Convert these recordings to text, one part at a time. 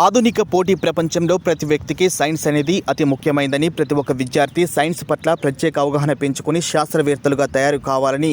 ఆధునిక పోటీ ప్రపంచంలో ప్రతి వ్యక్తికి సైన్స్ అనేది అతి ముఖ్యమైనదని ప్రతి ఒక్క విద్యార్థి సైన్స్ పట్ల ప్రత్యేక అవగాహన పెంచుకుని శాస్త్రవేత్తలుగా తయారు కావాలని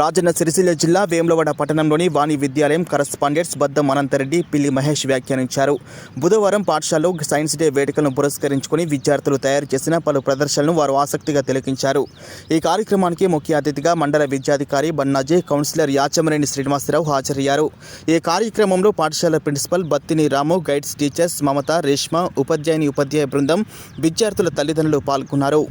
రాజన్న సిరిసిల్ల జిల్లా వేములవాడ పట్టణంలోని వాణి విద్యాలయం కరస్పాండెంట్స్ బద్దం అనంతరెడ్డి పిల్లి మహేష్ వ్యాఖ్యానించారు. బుధవారం పాఠశాలలో సైన్స్ డే వేడుకలను పురస్కరించుకుని విద్యార్థులు తయారు చేసిన పలు ప్రదర్శనలను వారు ఆసక్తిగా తిలకించారు. ఈ కార్యక్రమానికి ముఖ్య అతిథిగా మండల విద్యాధికారి బన్నాజీ కౌన్సిలర్ యాచమరేణి శ్రీనివాసరావు హాజరయ్యారు. ఈ కార్యక్రమంలో పాఠశాల principal Battini Ramu guides teachers Mamatha Reshma ఉపాధ్యాయుని ఉపాధ్యాయ బృందం విద్యార్థుల తల్లిదండ్రులు పాల్గొన్నారు.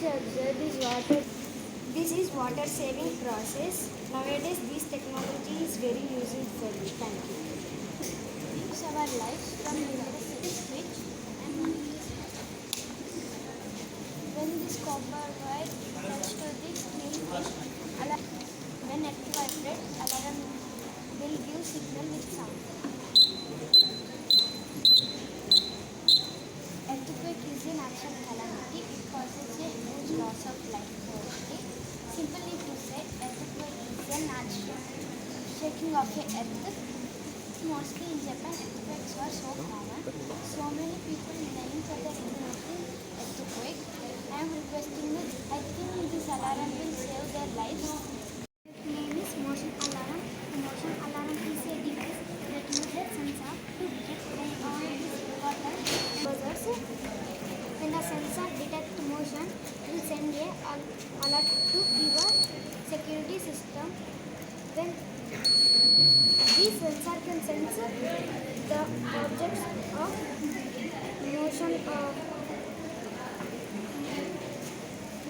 to observe this water. This is water saving process. Nowadays, this technology is very useful. Thank you. Keeps our from trekking of it at the mostly in Japan earthquakes were so common. So many people dying for the mountain earthquake. I am requesting this. I think this alarm will save their lives.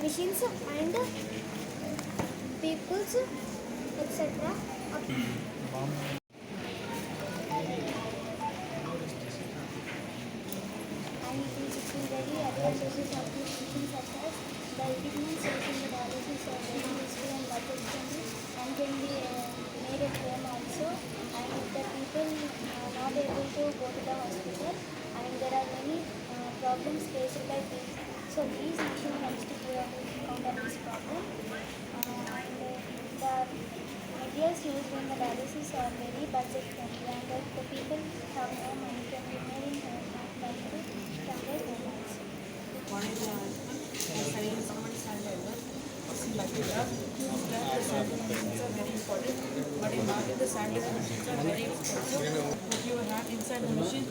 machines and peoples etc. sandwich machines are very you have inside the machine.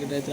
గిట్ట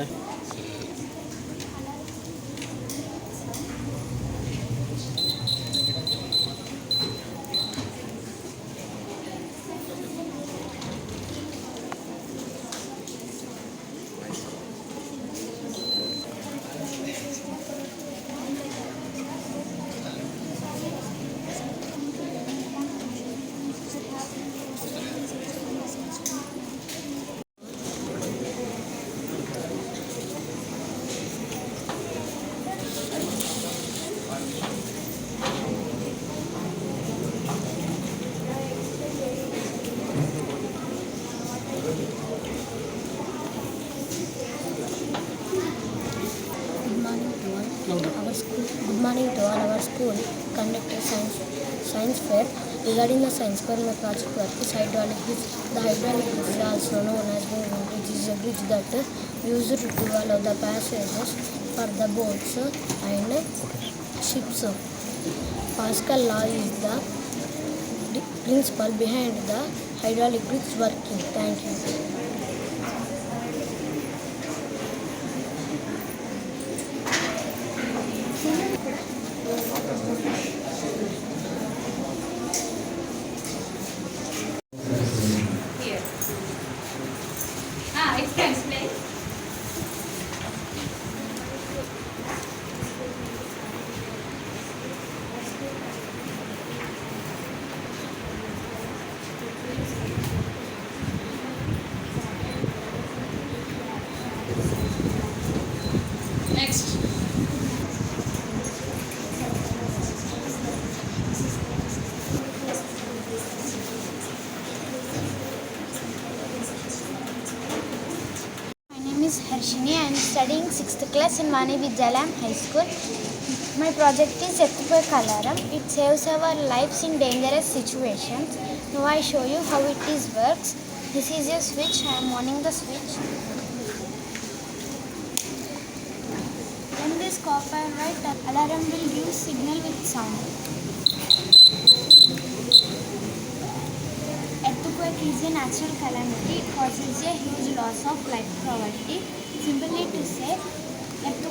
conducted science science fair. Regarding the science fair, my project work is hydraulic bridge. The hydraulic bridge, also known as Golden Bridge, is a bridge that uh, used to allow the passages for the boats uh, and ships. Pascal law is the principle behind the hydraulic bridge working. Thank you. Class in Mani Vidyalayam High School. My project is Earthquake Alarm. It saves our lives in dangerous situations. Now I show you how it is works. This is a switch. I am on the switch. When this copper right alarm will give signal with sound. Earthquake is a natural calamity. It causes a huge loss of life property. Simply to say,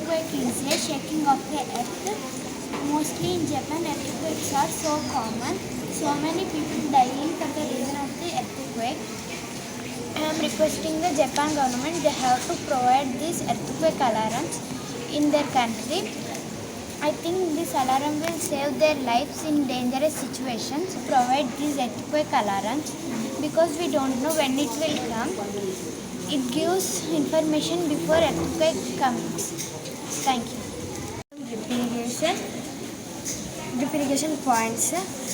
earthquake is a shaking of the earth. Mostly in Japan, earthquakes are so common. So many people dying for the reason of the earthquake. I am requesting the Japan government they have to provide these earthquake alarms in their country. I think this alarm will save their lives in dangerous situations. Provide these earthquake alarms because we don't know when it will come. It gives information before earthquake comes. Thank you. drip irrigation drip irrigation points.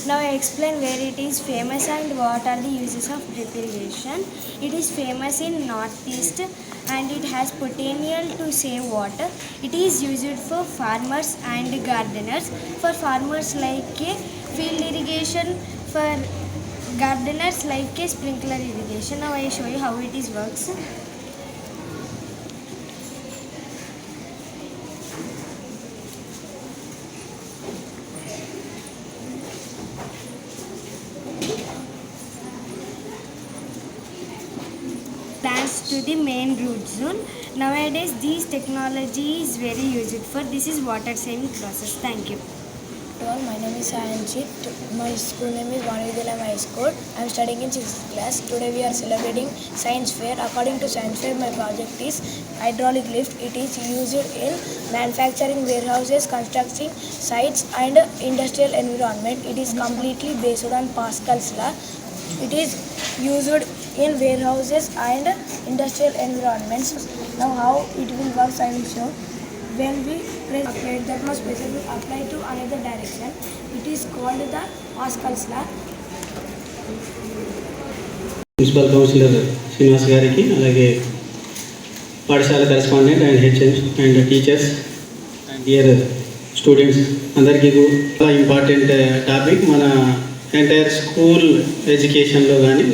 Now i explain where it is famous and what are the uses of drip irrigation it is famous in northeast and it has potential to save water. It is used for farmers and gardeners. For farmers like field irrigation for gardeners like a sprinkler irrigation. Now i show you how it is works the main root zone. Nowadays, these technology is very used for. This is water saving process. Thank you. all. My name is Sayanjit. My school name is Vanavidalam High School. I am studying in 6th class. Today we are celebrating science fair. According to science fair, my project is hydraulic lift. It is used in manufacturing warehouses, constructing sites and industrial environment. It is completely based on Pascal's law. It is used in warehouses and industrial environments. Now how it will work I will show. When we press apply, that must pressure will apply to another direction. It is called the Pascal's law. Municipal councillor Srinivas గారికి అలాగే పాఠశాల correspondent and HM and teachers and dear students అందరికీ గు- చాలా important topic మన entire school ఎడ్యుకేషన్లో కానీ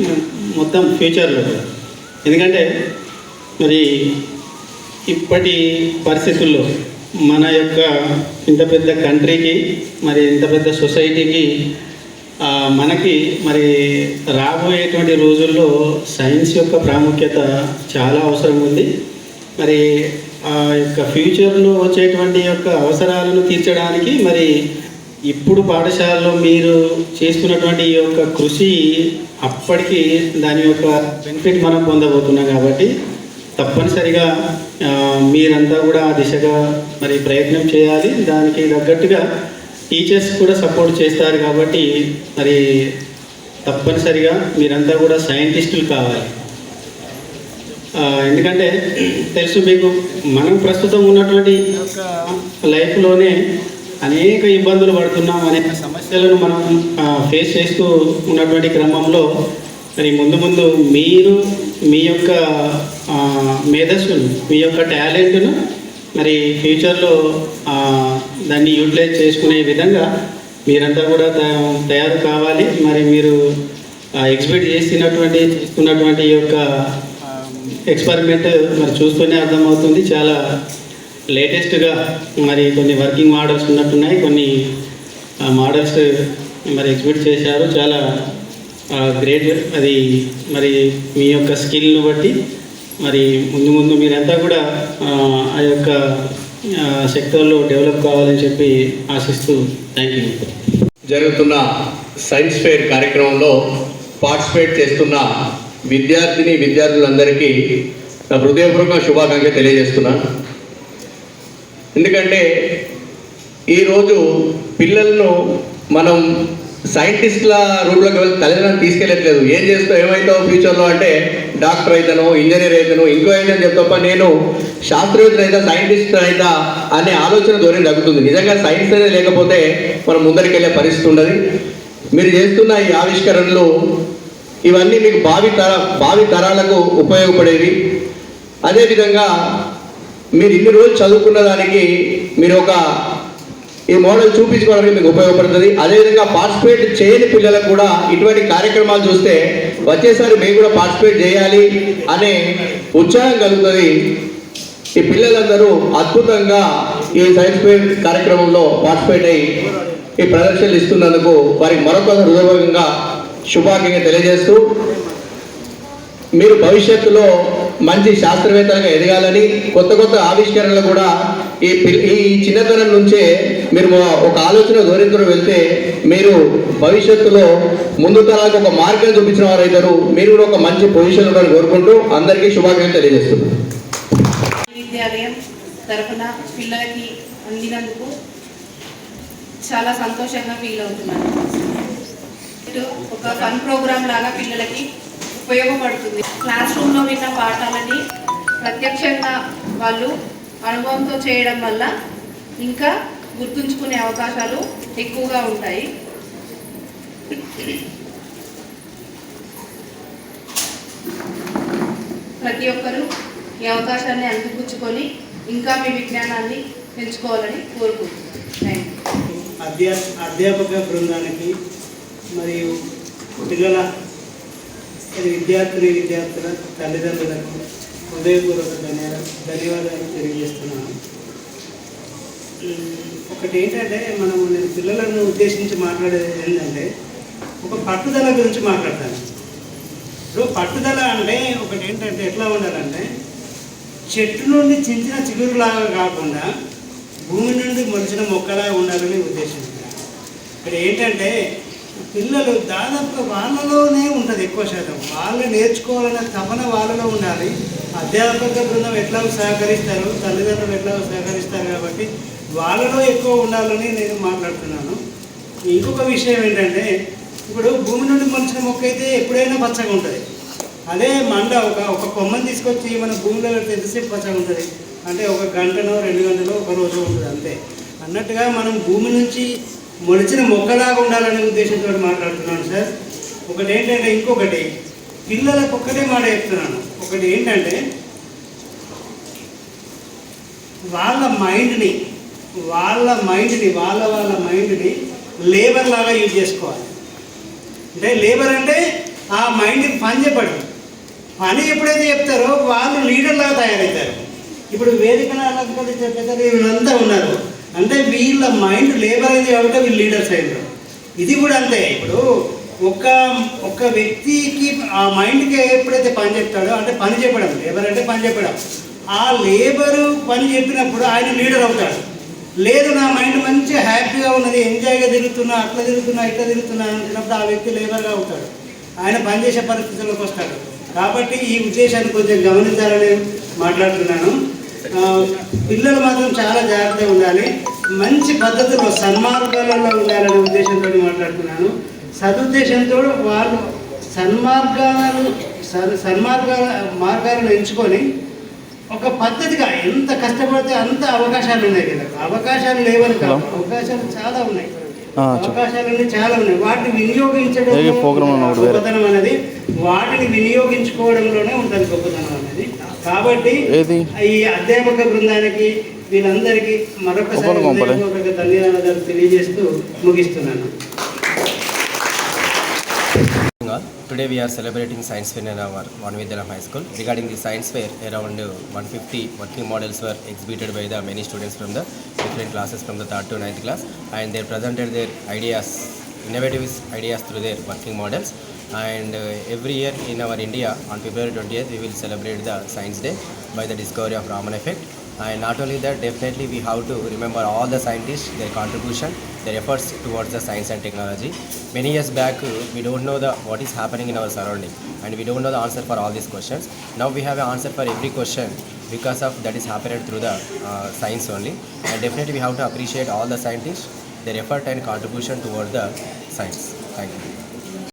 మొత్తం ఫ్యూచర్లో కూడా ఎందుకంటే మరి ఇప్పటి పరిస్థితుల్లో మన యొక్క ఇంత పెద్ద కంట్రీకి మరి ఇంత పెద్ద సొసైటీకి మనకి మరి రాబోయేటువంటి రోజుల్లో సైన్స్ యొక్క ప్రాముఖ్యత చాలా అవసరం ఉంది. మరి ఆ యొక్క ఫ్యూచర్లో వచ్చేటువంటి యొక్క అవసరాలను తీర్చడానికి మరి ఇప్పుడు పాఠశాలలో మీరు చేసుకున్నటువంటి ఈ యొక్క కృషి అప్పటికి దాని యొక్క బెనిఫిట్ మనం పొందబోతున్నాం కాబట్టి తప్పనిసరిగా మీరంతా కూడా ఆ దిశగా మరి ప్రయత్నం చేయాలి. దానికి తగ్గట్టుగా టీచర్స్ కూడా సపోర్ట్ చేస్తారు కాబట్టి మరి తప్పనిసరిగా మీరంతా కూడా సైంటిస్టులు కావాలి. ఎందుకంటే తెలుసు మీకు మనం ప్రస్తుతం ఉన్నటువంటి లైఫ్లోనే అనేక ఇబ్బందులు పడుతున్నాం అనేక సమస్యలను మనం ఫేస్ చేస్తూ ఉన్నటువంటి క్రమంలో మరి ముందు ముందు మీరు మీ యొక్క మేధస్సును మీ యొక్క టాలెంట్ను మరి ఫ్యూచర్లో దాన్ని యూటిలైజ్ చేసుకునే విధంగా మీరంతా కూడా తయారు కావాలి. మరి మీరు ఎగ్జిబిట్ చేస్తున్నటువంటి చేస్తున్నటువంటి యొక్క ఎక్స్పెరిమెంట్ మరి చూస్తూనే అర్థమవుతుంది. చాలా లేటెస్ట్గా మరి కొన్ని వర్కింగ్ మోడల్స్ ఉన్నట్టున్నాయి. కొన్ని మోడల్స్ మరి ఎగ్జిబిట్ చేశారు. చాలా గ్రేట్ అది మరి మీ యొక్క స్కిల్ను బట్టి మరి ముందు ముందు మీరంతా కూడా ఆ, యొక్క సెక్టర్లో డెవలప్ కావాలని చెప్పి ఆశిస్తూ థ్యాంక్ యూ జరుగుతున్న సైన్స్ ఫెయిర్ కార్యక్రమంలో పార్టిసిపేట్ చేస్తున్న విద్యార్థిని విద్యార్థులందరికీ నా హృదయపూర్వక శుభాకాంక్ష తెలియజేస్తున్నాను. ఎందుకంటే ఈరోజు పిల్లలను మనం సైంటిస్ట్ల రూట్లోకి వెళ్ళి తల్లిదండ్రులను తీసుకెళ్ళట్లేదు. ఏం చేస్తావు? ఏమవుతావు ఫ్యూచర్లో అంటే డాక్టర్ అవుతాను ఇంజనీర్ అవుతాను ఇంకో ఏంటని అని నేను శాస్త్రవేత్తలు అయితే సైంటిస్ట్ అయితే అనే ఆలోచన ధోరణి తగ్గుతుంది. నిజంగా సైన్స్ అనేది లేకపోతే మనం ముందరికి వెళ్ళే పరిస్థితి ఉండదు. మీరు చేస్తున్న ఈ ఆవిష్కరణలు ఇవన్నీ మీకు భావి తర భావి తరాలకు ఉపయోగపడేవి. అదేవిధంగా మీరు ఇన్ని రోజులు చదువుకున్న దానికి మీరు ఒక ఈ మోడల్ చూపించుకోవడానికి మీకు ఉపయోగపడుతుంది. అదేవిధంగా పార్టిసిపేట్ చేయని పిల్లలకు కూడా ఇటువంటి కార్యక్రమాలు చూస్తే వచ్చేసారి మేము కూడా పార్టిసిపేట్ చేయాలి అనే ఉత్సాహం కలుగుతుంది. ఈ పిల్లలందరూ అద్భుతంగా ఈ సైన్స్ ఫేర్ కార్యక్రమంలో పార్టిసిపేట్ అయ్యి ఈ ప్రదర్శనలు ఇస్తున్నందుకు వారికి మరొక హృదయపూర్వకంగా శుభాకాంక్షలు తెలియజేస్తూ మీరు భవిష్యత్తులో మంచి శాస్త్రవేత్తలుగా ఎదగాలని కొత్త కొత్త ఆవిష్కరణలు కూడా ఈ ఈ చిన్నతనం నుంచే మీరు ఒక ఆలోచన ధోరణితో వెళ్తే మీరు భవిష్యత్తులో ముందు తరాలకు ఒక మార్గం చూపించిన వారు అవుతారు మీరు కూడా ఒక మంచి పొజిషన్ ఉండాలని కోరుకుంటూ అందరికీ శుభాకాంక్షలు తెలియజేస్తున్నాను. విద్యాలయం తరఫున పిల్లలకి అందినందుకు చాలా సంతోషంగా ఫీల్ అవుతున్నాను. ఇటు ఒక ఫన్ ప్రోగ్రామ్ లాగా పిల్లలకి ఉపయోగపడుతుంది. క్లాస్ రూమ్లో విన్న పాఠాలని ప్రత్యక్షంగా వాళ్ళు అనుభవంతో చేయడం వల్ల ఇంకా గుర్తుంచుకునే అవకాశాలు ఎక్కువగా ఉంటాయి. ప్రతి ఒక్కరూ ఈ అవకాశాన్ని అందిపుచ్చుకొని ఇంకా మీ విజ్ఞానాన్ని పెంచుకోవాలని కోరుకుంటున్నాను. అధ్యా అధ్యాపక బృందానికి మరియు పిల్లల మరి విద్యార్థులు విద్యార్థుల తల్లిదండ్రులకు హృదయపూర్వక ధన్యవాదాలు ధన్యవాదాలు తెలియజేస్తున్నాను. ఒకటి ఏంటంటే మనం నేను పిల్లలను ఉద్దేశించి మాట్లాడేది ఏంటంటే ఒక పట్టుదల గురించి మాట్లాడతాను. ఇప్పుడు పట్టుదల అంటే ఒకటి ఏంటంటే ఎట్లా ఉండాలంటే చెట్టు నుండి చించిన చిగురులాగా కాకుండా భూమి నుండి మొలిచిన మొక్కలాగా ఉండాలని ఉద్దేశించాను ఇక్కడ ఏంటంటే పిల్లలు దాదాపుగా వాళ్ళలోనే ఉంటుంది ఎక్కువ శాతం. వాళ్ళు నేర్చుకోవాలన్న తపన వాళ్ళలో ఉండాలి. అధ్యాపక బృందం ఎట్లా సహకరిస్తారు? తల్లిదండ్రులు ఎట్లా సహకరిస్తారు కాబట్టి వాళ్ళలో ఎక్కువ ఉండాలని నేను మాట్లాడుతున్నాను. ఇంకొక విషయం ఏంటంటే ఇప్పుడు భూమి నుండి మొలిచిన మొక్క అయితే ఎప్పుడైనా పచ్చగా ఉంటుంది. అదే మండ ఒక ఒక కొమ్మని తీసుకొచ్చి మన భూమిలో పెడితే ఎంతసేపు పచ్చగా ఉంటుంది? అంటే ఒక గంటనో రెండు గంటలో ఒక రోజు ఉంటుంది అంతే. అన్నట్టుగా మనం భూమి నుంచి మొలిచిన మొక్కలాగా ఉండాలనే ఉద్దేశంతో మాట్లాడుతున్నాను సార్. ఒకటి ఏంటంటే ఇంకొకటి పిల్లలకు ఒక్కటే మాట చెప్తున్నాను. ఒకటి ఏంటంటే వాళ్ళ మైండ్ని వాళ్ళ మైండ్ని వాళ్ళ వాళ్ళ మైండ్ని లేబర్ లాగా యూజ్ చేసుకోవాలి. అంటే లేబర్ అంటే ఆ మైండ్ని పని చెప్పడం. పని ఎప్పుడైతే చెప్తారో వాళ్ళు లీడర్లాగా తయారవుతారు. ఇప్పుడు వేదికను అలంకరించే పెద్దలు వీళ్ళంతా ఉన్నారు. అంటే వీళ్ళ మైండ్ లేబర్ అయింది కాబట్టి వీళ్ళు లీడర్స్ అయ్యారు ఇది కూడా అంతే. ఇప్పుడు ఒక ఒక వ్యక్తికి ఆ మైండ్కి ఎప్పుడైతే పని చెప్తాడో అంటే పని చెప్పడం లేబర్ అంటే పని చెప్పడం ఆ లేబరు పని చెప్పినప్పుడు ఆయన లీడర్ అవుతాడు. లేదు నా మైండ్ మంచిగా హ్యాపీగా ఉన్నది ఎంజాయ్గా తిరుగుతున్నా అట్లా తిరుగుతున్నా ఇట్లా తిరుగుతున్నా అనుకున్నప్పుడు ఆ వ్యక్తి లేబర్గా అవుతాడు. ఆయన పనిచేసే పరిస్థితుల్లోకి వస్తాడు. కాబట్టి ఈ ఉద్దేశాన్ని కొంచెం గమనించాలని మాట్లాడుతున్నాను. పిల్లలు మాత్రం చాలా జాగ్రత్తగా ఉండాలి. మంచి పద్ధతిలో సన్మార్గాలలో ఉండాలనే ఉద్దేశంతో మాట్లాడుతున్నాను. సదుద్దేశంతో వాళ్ళు సన్మార్గాలు సన్- సన్మార్గాల మార్గాలను ఎంచుకొని ఒక పద్ధతిగా ఎంత కష్టపడితే అంత అవకాశాలు ఉన్నాయి వీళ్ళకి అవకాశాలు లేవని కాదు అవకాశాలు చాలా ఉన్నాయి. అవకాశాలన్నీ చాలా ఉన్నాయి. వాటిని వినియోగించడం. గొప్పతనం అనేది వాటిని వినియోగించుకోవడంలోనే ఉంటుంది గొప్పతనం అనేది. కాబట్టి ఏది? ఈ అధ్యాపక బృందానికి వీళ్ళందరికీ మరొకసారి ధన్యవాదాలు తెలియజేస్తూ ముగిస్తున్నాను. Today we are celebrating science fair in our Vanvidyalam High School. Regarding the science fair, around uh, 150 working models were exhibited by the many students from the different classes from the third to ninth class, and they presented their ideas, innovative ideas through their working models. And uh, every year in our India, on February 20th, we will celebrate the Science Day by the discovery of Raman effect. And not only that, definitely we have to remember all the scientists, their contribution, their efforts towards the science and technology. Many years back, uh, we don't know the what is happening in our surrounding, and we don't know the answer for all these questions. Now we have an answer for every question because of that is happened through the uh, science only. And definitely we have to appreciate all the scientists, their effort and contribution toward the science. Thank you.